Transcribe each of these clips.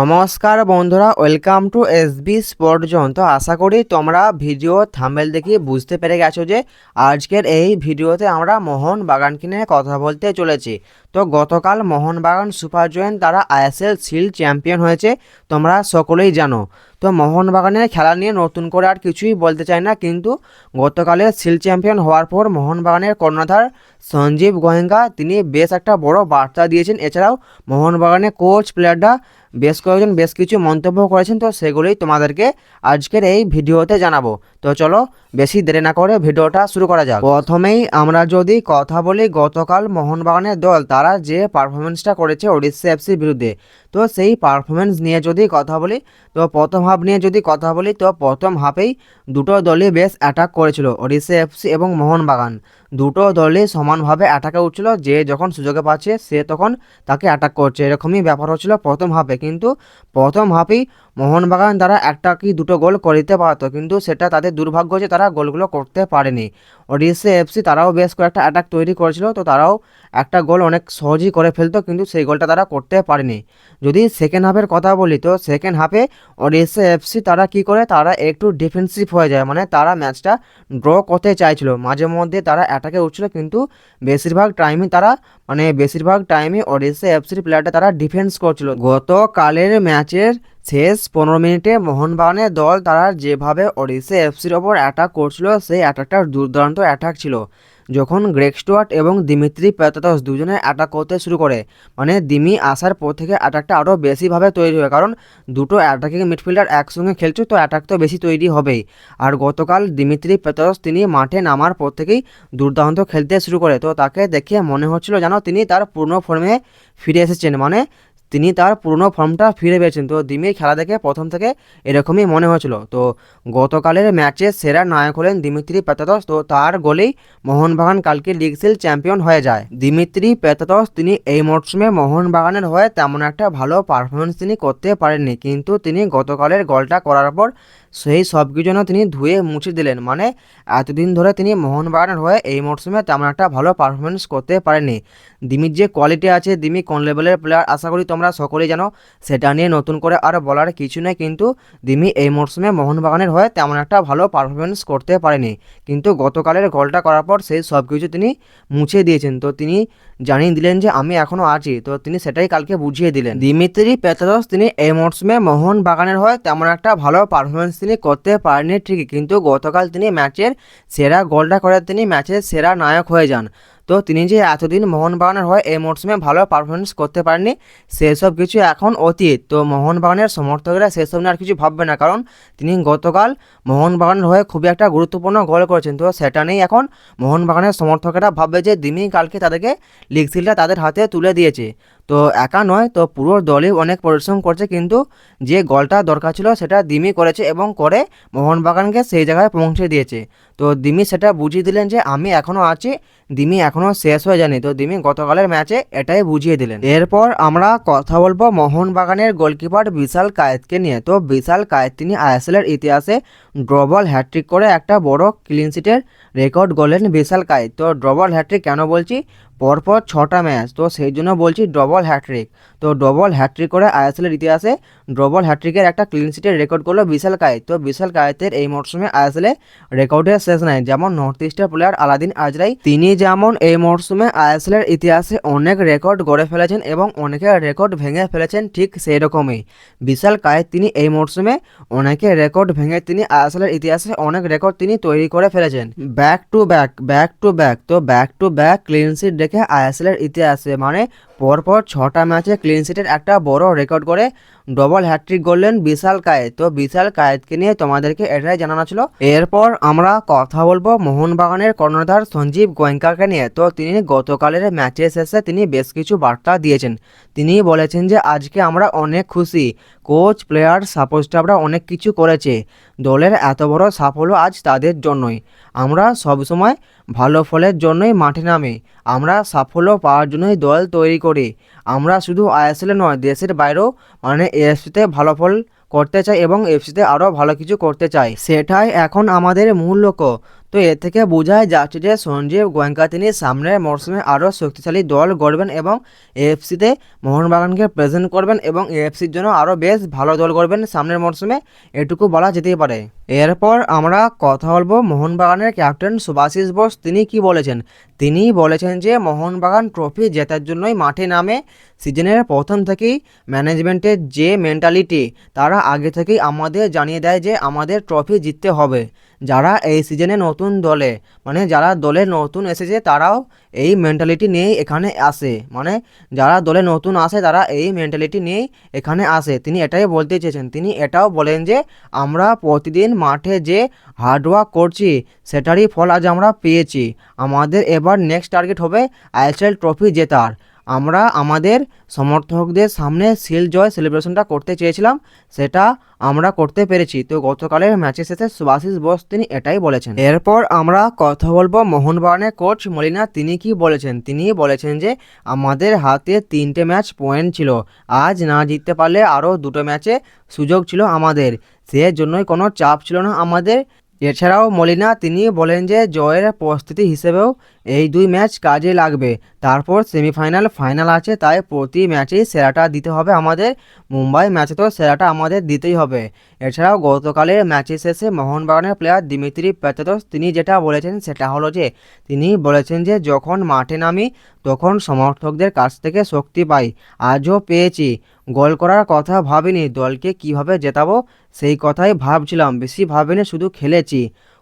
নমস্কার বন্ধুরা welcome to S B তো আশা করি তোমরা ভিডিও থাম্বেল দেখে বুঝতে পেরে গেছো যে আজকের এই ভিডিওতে আমরা মোহন বাগানকে নিয়ে কথা বলতে চলেছি। তো গতকাল মোহনবাগান সুপার জয়েন্ট তারা আইএসএল শিল্ড চ্যাম্পিয়ন হয়েছে, তোমরা সকলেই জানো। তো মোহনবাগানের খেলা নিয়ে নতুন করে আর কিছুই বলতে চাই না, কিন্তু গতকালে শিল্ড চ্যাম্পিয়ন হওয়ার পর মোহনবাগানের কর্ণধার সঞ্জীব গোয়েঙ্কা, তিনি বেশ একটা বড় বার্তা দিয়েছেন। এছাড়াও মোহনবাগানের কোচ প্লেয়াররা বেশ কয়েকজন বেশ কিছু মন্তব্য করেছেন তো সেগুলোই তোমাদেরকে আজকের এই ভিডিওতে জানাব। তো চলো বেশি দেরি না করে ভিডিওটা শুরু করা যাক। প্রথমেই আমরা যদি কথা বলি, গতকাল মোহনবাগানের দল তারা যে পারফরমেন্সটা করেছে ওড়িশা এফসির বিরুদ্ধে, তো সেই পারফরমেন্স নিয়ে যদি কথা বলি, তো প্রথম হাফ নিয়ে যদি কথা বলি, তো প্রথম হাফেই দুটো দলই বেশ অ্যাটাক করেছিল, ওড়িশা এফসি এবং মোহনবাগান। দুটো দলই সমানভাবে অ্যাটাকে উঠছিল, যে যখন সুযোগে পাচ্ছে সে তখন তাকে অ্যাটাক করছে, এরকমই ব্যাপার হচ্ছিল প্রথম হাফে কিন্তু প্রথম হাফেই মোহনবাগান তারা একটা কি দুটো গোল করে দিতে পারতো, কিন্তু সেটা তাদের দুর্ভাগ্য যে তারা গোলগুলো করতে পারেনি। ওডিসি এফসি তারাও বেশ কয়েকটা অ্যাটাক তৈরি করেছিল, তো তারাও একটা গোল অনেক সহজেই করে ফেলতো, কিন্তু সেই গোলটা তারা করতে পারেনি। যদি সেকেন্ড হাফের কথা বলি, তো সেকেন্ড হাফে ওডিসি এফসি তারা কি করে, তারা একটু ডিফেন্সিভ হয়ে যায় মানে তারা ম্যাচটা ড্র করতে চাইছিল। মাঝে মধ্যে তারা অ্যাটাকে উঠছিল, কিন্তু বেশিরভাগ টাইমে তারা মানে বেশিরভাগ টাইমে ওডিসা এফসির প্লেয়ারটা তারা ডিফেন্স করছিল। গতকালের ম্যাচের শেষ পনেরো মিনিটে মোহনবাগানের দল তারা যেভাবে ওডিসা এফসির ওপর অ্যাটাক করছিল, সেই অ্যাটাকটা দুর্দান্ত অ্যাটাক ছিল। যখন গ্রেক স্টুয়ার্ট এবং দিমিত্রি পেতাতস দুজনে অ্যাটাক করতে শুরু করে মানে দিমি আসার পর থেকে অ্যাটাকটা আরও বেশিভাবে তৈরি হয়। কারণ দুটো অ্যাটাকিং মিডফিল্ডার একসঙ্গে খেলছে, তো অ্যাটাক তো বেশি তৈরি হবেই। আর গতকাল দিমিত্রি পেতাতস তিনি মাঠে নামার পর থেকেই দুর্দান্ত খেলতে শুরু করে, তো তাকে দেখে মনে হচ্ছিল যেন তিনি তার পূর্ণ ফর্মে ফিরে এসেছেন। মানে তিনি তার পুরনো ফর্মটা ফিরে পেয়েছেন। তো দিমির খেলা দেখে প্রথম থেকে এরকমই মনে হয়েছিল। তো গতকালের ম্যাচে সেরা নায়ক হলেন দিমিত্রি পেতাতস তো তার গোলেই মোহনবাগান কালকে লিগ সিল চ্যাম্পিয়ন হয়ে যায়। দিমিত্রি পেতাতস তিনি এই মরশুমে মোহনবাগানের হয়ে তেমন একটা ভালো পারফরমেন্স তিনি করতে পারেননি। কিন্তু তিনি গতকালের গোলটা করার পর সেই সব কিছু যেন তিনি ধুয়ে মুছে দিলেন। মানে এতদিন ধরে তিনি মোহনবাগানের হয়ে এই মরশুমে তেমন একটা ভালো পারফরমেন্স করতে পারেননি। দিমির যে কোয়ালিটি আছে, দিমি কোন লেভেলের প্লেয়ার আশা করি তোমরা সকলেই জানো, সেটা নিয়ে নতুন করে আর বলার কিছু নেই, কিন্তু দিমি এই মরশুমে মোহনবাগানের হয়ে তেমন একটা ভালো পারফরমেন্স করতে পারেনি। কিন্তু গতকালের গোলটা করার পর সেই সব কিছু তিনি মুছে দিয়েছেন। তো তিনি জানিয়ে দিলেন যে, আমি এখনও আছি। তো তিনি সেটাই কালকে বুঝিয়ে দিলেন। দিমিত্রি পেতাদস তিনি এই মরশুমে মোহনবাগানের হয়ে তেমন একটা ভালো পারফরমেন্স তিনি করতে পারেননি ঠিকই। কিন্তু গতকাল তিনি ম্যাচের সেরা গোলটা করে তিনি ম্যাচের সেরা নায়ক হয়ে যান। তো তিনি যে এতদিন মোহনবাগানের হয়ে এই মরশুমে ভালো পারফরমেন্স করতে পারেননি, সেসব কিছু এখন অতীত। তো মোহনবাগানের সমর্থকরা সেসব নিয়ে আর কিছু ভাববে না, কারণ তিনি গতকাল মোহনবাগানের হয়ে খুবই একটা গুরুত্বপূর্ণ গোল করেছেন। তো সেটা নিয়েই এখন মোহনবাগানের সমর্থকেরা ভাববে যে দিমি কালকে তাদেরকে লিগ সিলটা তাদের হাতে তুলে দিয়েছে। তো একা নয়, তো পুরো দলই অনেক পরিশ্রম করছে, কিন্তু যে গোলটা দরকার ছিল সেটা দিমি করেছে এবং করে মোহনবাগানকে সেই জায়গায় পৌঁছে দিয়েছে। তো দিমি সেটা বুঝিয়ে দিলেন যে আমি এখনও আছি, দিমি এখনও শেষ হয়ে যায়নি। তো দিমি গতকালের ম্যাচে এটাই বুঝিয়ে দিলেন। এরপর আমরা কথা বলব মোহনবাগানের গোলকিপার বিশাল কায়েতকে নিয়ে। তো বিশাল কায়েত তিনি আইএসএলের ইতিহাসে ড্রবল হ্যাট্রিক করে একটা বড় ক্লিন সিটের রেকর্ড গড়লেন বিশাল কায়েত তো ড্রবল হ্যাট্রিক কেন বলছি? পরপর ছটা ম্যাচ তো সেই জন্য বলছি ডবল হ্যাট্রিক তো ডবল হ্যাট্রিক করে আইএসএলের ইতিহাসে ডবল হ্যাট্রিকের একটা ক্লিন সিটের রেকর্ড করল বিশাল কায়েত। তো বিশাল কায়েতের এই মরশুমে আইএসএলে রেকর্ডের শেষ নাই। যেমন নর্থ ইস্টের প্লেয়ার আলাদিন আজরাই, তিনি যেমন এই মরশুমে আইএসএলের ইতিহাসে অনেক রেকর্ড গড়ে ফেলেছেন এবং অনেকের রেকর্ড ভেঙে ফেলেছেন ঠিক সেই রকমই বিশাল কায়েত তিনি এই মরশুমে অনেকের রেকর্ড ভেঙে তিনি আইএসএলের ইতিহাসে অনেক রেকর্ড তিনি তৈরি করে ফেলেছেন। Back to back back to back তো back to back clean sheet রেখে আইএসএলের ইতিহাসে মানে পরপর ছটা ম্যাচে ক্লিন সিটের একটা বড় রেকর্ড করে ডবল হ্যাট্রিক করলেন বিশাল কায়েত। তো বিশাল কায়েতকে নিয়ে তোমাদেরকে এটাই জানানো ছিল। এরপর আমরা কথা বলব মোহনবাগানের কর্ণধার সঞ্জীব গোয়েঙ্কাকে নিয়ে। তো তিনি গতকালের ম্যাচের শেষে তিনি বেশ কিছু বার্তা দিয়েছেন। তিনি বলেছেন যে, আজকে আমরা অনেক খুশি। কোচ প্লেয়ার সাপোর্ট স্টাফরা অনেক কিছু করেছে। দলের এত বড় সাফল্য আজ তাদের জন্যই। আমরা সবসময় ভালো ফলের জন্যই মাঠে নামে। আমরা সাফল্য পাওয়ার জন্যই দল তৈরি করি। আমরা শুধু আইএসএলে নয়, দেশের বাইরেও মানে এএফসিতে ভালো ফল করতে চাই এবং এফসিতে আরও ভালো কিছু করতে চাই। সেটাই এখন আমাদের মূল লক্ষ্য। তো এর থেকে বোঝাই যাচ্ছে যে সঞ্জীব গোয়েঙ্কা তিনি সামনের মরশুমে আরও শক্তিশালী দল গড়বেন এবং এএফসিতে মোহনবাগানকে প্রেজেন্ট করবেন এবং এএফসির জন্য আরও বেশ ভালো দল করবেন সামনের মরশুমে এটুকু বলা যেতেই পারে। এরপর আমরা কথা বলব মোহনবাগানের ক্যাপ্টেন সুভাশিস বোস। তিনি কি বলেছেন? তিনি বলেছেন যে মোহনবাগান ট্রফি জেতার জন্যই মাঠে নামে। সিজনের প্রথম থেকেই ম্যানেজমেন্টের যে মেন্টালিটি, তারা আগে থেকেই আমাদের জানিয়ে দেয় যে আমাদের ট্রফি জিততে হবে। যারা এই সিজনে নতুন দলে মানে যারা দলে নতুন এসেছে, তারাও এই মেন্টালিটি নিয়েই এখানে আসে। মানে যারা দলে নতুন আসে, তারা এই মেন্টালিটি নিয়েই এখানে আসে। তিনি এটাই বলতে চেয়েছেন। তিনি এটাও বলেন যে, আমরা প্রতিদিন মাঠে যে হার্ডওয়ার্ক করছি, সেটারই ফল আজ আমরা পেয়েছি। আমাদের এবার নেক্সট টার্গেট হবে আইএসএল ট্রফি জেতার। আমরা আমাদের সমর্থকদের সামনে সিল জয় সেলিব্রেশনটা করতে চেয়েছিলাম, সেটা আমরা করতে পেরেছি। তো গতকালের ম্যাচের শেষে সুভাশিস বোস তিনি এটাই বলেছেন। এরপর আমরা কথা বলব মোহনবাগানের কোচ মলিনা, তিনি কি বলেছেন? তিনি বলেছেন যে, আমাদের হাতে তিনটে ম্যাচ পয়েন্ট ছিল। আজ না জিততে পারলে আরও দুটো ম্যাচে সুযোগ ছিল আমাদের। সে জন্যই কোনো চাপ ছিল না আমাদের। এছাড়াও মলিনা তিনি বলেন যে জয়ের প্রস্তুতি হিসেবেও এই দুই ম্যাচ কাজে লাগবে। তারপর সেমিফাইনাল, ফাইনাল আছে, তাই প্রতি ম্যাচেই সেরাটা দিতে হবে আমাদের। মুম্বাই ম্যাচে তো সেরাটা আমাদের দিতেই হবে। এছাড়াও গতকালের ম্যাচে শেষে মোহনবাগানের প্লেয়ার দিমিত্রি পেতেতস তিনি যেটা বলেছেন সেটা হলো যে, তিনি বলেছেন যে যখন মাঠে নামি তখন সমর্থকদের কাছ থেকে শক্তি পাই। আজও পেয়েছি। গোল করার কথা ভাবিনি, দলকে কীভাবে জেতাবো সেই কথাই ভাবছিলাম, বেশি ভাবিনি, শুধু খেলেছি।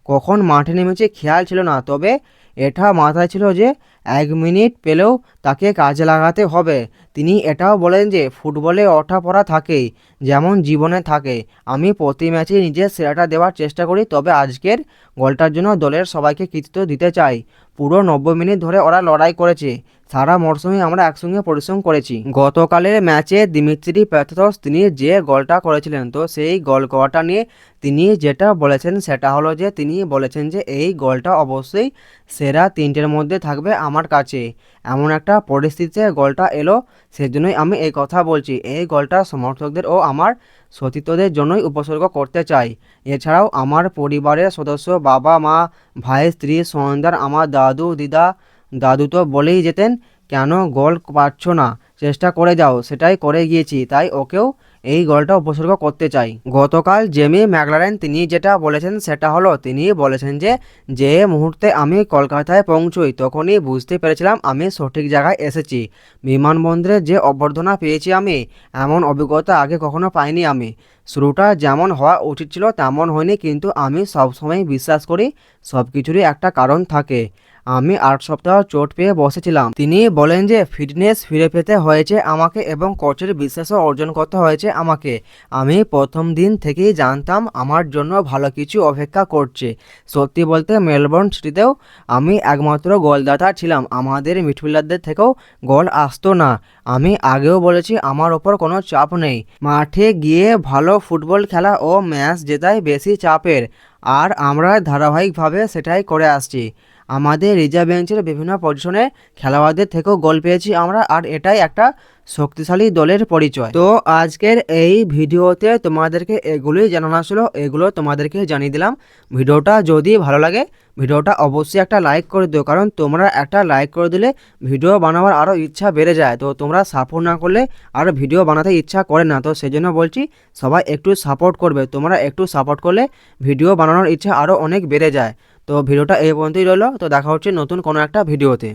কখন মাঠে নেমেছি খেয়াল ছিল না, তবে এটা মাথায় ছিল যে এক মিনিট পেলেও তাকে কাজে লাগাতে হবে। তিনি এটাও বলেন যে ফুটবলে ওঠা পড়া থাকেই যেমন জীবনে থাকে। আমি প্রতি ম্যাচে নিজের সেরাটা দেওয়ার চেষ্টা করি, তবে আজকের গোলটার জন্য দলের সবাইকে কৃতিত্ব দিতে চাই। পুরো নব্বই মিনিট ধরে ওরা লড়াই করেছে। সারা মরশুমে আমরা একসঙ্গে পরিশ্রম করেছি। গতকালের ম্যাচে দিমিত্রি প্যাথস তিনি যে গোলটা করেছিলেন, তো সেই গোল করাটা নিয়ে তিনি যেটা বলেছেন সেটা হলো যে তিনি বলেছেন যে এই গোলটা অবশ্যই সেরা তিনটের মধ্যে থাকবে আমার কাছে। এমন একটা পরিস্থিতিতে গোলটা এলো, সেজন্যই আমি এই কথা বলছি। এই গোলটা সমর্থকদের ও আমার সতীর্থদের জন্যই উপসর্গ করতে চাই। এছাড়াও আমার পরিবারের সদস্য বাবা মা ভাই স্ত্রী সন্তান, আমার দাদু, দিদা দাদু তো বলেই যেতেন, কেন গোল পাচ্ছ না? চেষ্টা করে যাও, সেটাই করে গিয়েছি, তাই ওকেও এই গোলটা উপসর্গ করতে চাই। গতকাল জেমি ম্যাকলারেন তিনি যেটা বলেছেন সেটা হলো, তিনি বলেছেন যে যে মুহূর্তে আমি কলকাতায় পৌঁছই, তখনই বুঝতে পেরেছিলাম আমি সঠিক জায়গায় এসেছি। বিমানবন্দরে যে অভ্যর্থনা পেয়েছি আমি, এমন অভিজ্ঞতা আগে কখনো পাইনি আমি। শুরুটা যেমন হওয়া উচিত ছিল তেমন হয়নি, কিন্তু আমি সবসময় বিশ্বাস করি সব কিছুরই একটা কারণ থাকে। আমি আট সপ্তাহ চোট পেয়ে বসেছিলাম। তিনি বলেন যে ফিটনেস ফিরে পেতে হয়েছে আমাকে এবং কোচের বিশ্বাসও অর্জন করতে হয়েছে আমাকে। আমি প্রথম দিন থেকেই জানতাম আমার জন্য ভালো কিছু অপেক্ষা করছে। সত্যি বলতে মেলবোর্ন সিটিতেও আমি একমাত্র গোলদাতা ছিলাম। আমাদের মিডফিল্ডারদের থেকেও গোল আসতো না। আমি আগেও বলেছি আমার ওপর কোনো চাপ নেই। মাঠে গিয়ে ভালো ফুটবল খেলা ও ম্যাচ জেতাই বেশি চাপের। আর আমরা ধারাবাহিকভাবে সেটাই করে আসছি। আমাদের রিজার্ভ বেঞ্চের বিভিন্ন পজিশনে খেলোয়াড়দের থেকেও গোল পেয়েছি আমরা আর এটাই একটা শক্তিশালী দলের পরিচয়। তো আজকের এই ভিডিওতে তোমাদেরকে এগুলোই জানানো ছিল, এগুলো তোমাদেরকে জানিয়ে দিলাম। ভিডিওটা যদি ভালো লাগে ভিডিওটা অবশ্যই একটা লাইক করে দিও, কারণ তোমরা একটা লাইক করে দিলে ভিডিও বানাবার আরও ইচ্ছা বেড়ে যায়। তো তোমরা সাপোর্ট না করলে আর ভিডিও বানাতে ইচ্ছা করে না। তো সেই জন্য বলছি, সবাই একটু সাপোর্ট করবে। তোমরা একটু সাপোর্ট করলে ভিডিও বানানোর ইচ্ছা আরও অনেক বেড়ে যায়। তো ভিডিওটা এই পর্যন্তই রইল। তো দেখা হচ্ছে নতুন কোনো একটা ভিডিওতে।